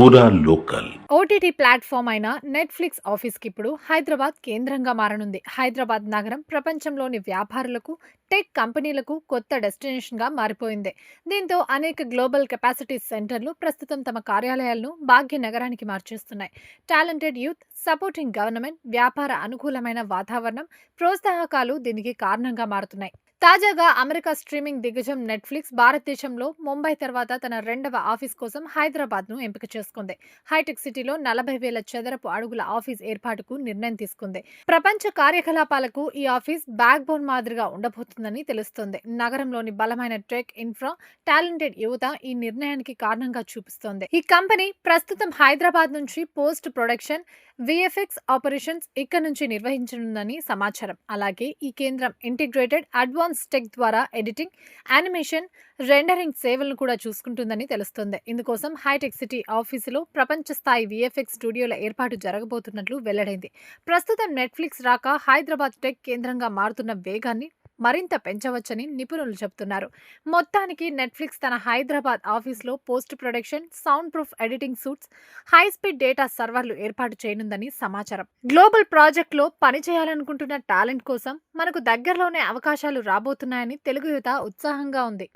పూరా local. OTT platform అయిన Netflix ఆఫీస్కి ఇప్పుడు హైదరాబాద్ కేంద్రంగా మారనుంది. హైదరాబాద్ నగరం ప్రపంచంలోని వ్యాపారులకు టెక్ కంపెనీలకు కొత్త డెస్టినేషన్గా మారిపోయింది. దీంతో అనేక గ్లోబల్ కెపాసిటీ సెంటర్లు ప్రస్తుతం తమ కార్యాలయాలను భాగ్య నగరానికి మార్చేస్తున్నాయి. టాలెంటెడ్ యూత్ సపోర్టింగ్ గవర్నమెంట్ వ్యాపార అనుకూలమైన వాతావరణం ప్రోత్సాహకాలు దీనికి కారణంగా మారుతున్నాయి. తాజాగా అమెరికా స్ట్రీమింగ్ దిగ్గజం నెట్ఫ్లిక్స్ భారతదేశంలో ముంబై తర్వాత తన రెండవ ఆఫీస్ కోసం హైదరాబాద్ను ఎంపిక చేసుకుంది. హైటెక్ సిటీలో నలభై వేల చదరపు అడుగుల ఆఫీస్ ఏర్పాటుకు నిర్ణయం తీసుకుంది. ప్రపంచ కార్యకలాపాలకు ఈ ఆఫీస్ బ్యాక్ బోన్ మాదిరిగా ఉండబోతుందని తెలుస్తోంది. నగరంలోని బలమైన టెక్ ఇన్ఫ్రా టాలెంటెడ్ యువత ఈ నిర్ణయానికి కారణంగా చూపిస్తోంది. ఈ కంపెనీ ప్రస్తుతం హైదరాబాద్ నుంచి పోస్ట్ ప్రొడక్షన్ విఎఫ్ఎక్స్ ఆపరేషన్స్ ఇక్కడ నుంచి నిర్వహించనుందని సమాచారం. అలాగే ఈ కేంద్రం ఇంటిగ్రేటెడ్ అడ్వాన్స్ అడ్వాన్స్ టెక్ ద్వారా ఎడిటింగ్ యానిమేషన్ రెండరింగ్ సేవలను కూడా చూసుకుంటుందని తెలుస్తోంది. ఇందుకోసం హైటెక్ సిటీ ఆఫీసులో ప్రపంచ స్థాయి విఎఫ్ఎక్స్ స్టూడియోల ఏర్పాటు జరగబోతున్నట్లు వెల్లడైంది. ప్రస్తుతం నెట్ఫ్లిక్స్ రాక హైదరాబాద్ టెక్ కేంద్రంగా మారుతున్న వేగాన్ని మరింత పెంచవచ్చని నిపుణులు చెబుతున్నారు మొత్తానికి నెట్ఫ్లిక్స్ తన హైదరాబాద్ ఆఫీస్లో post production sound proof editing suites high speed data సర్వర్లు ఏర్పాటు చేయనుందని సమాచారం. గ్లోబల్ ప్రాజెక్ట్లో పనిచేయాలనుకుంటున్న టాలెంట్ కోసం మనకు దగ్గరలోనే అవకాశాలు రాబోతున్నాయని తెలుగు యువత ఉత్సాహంగా ఉంది.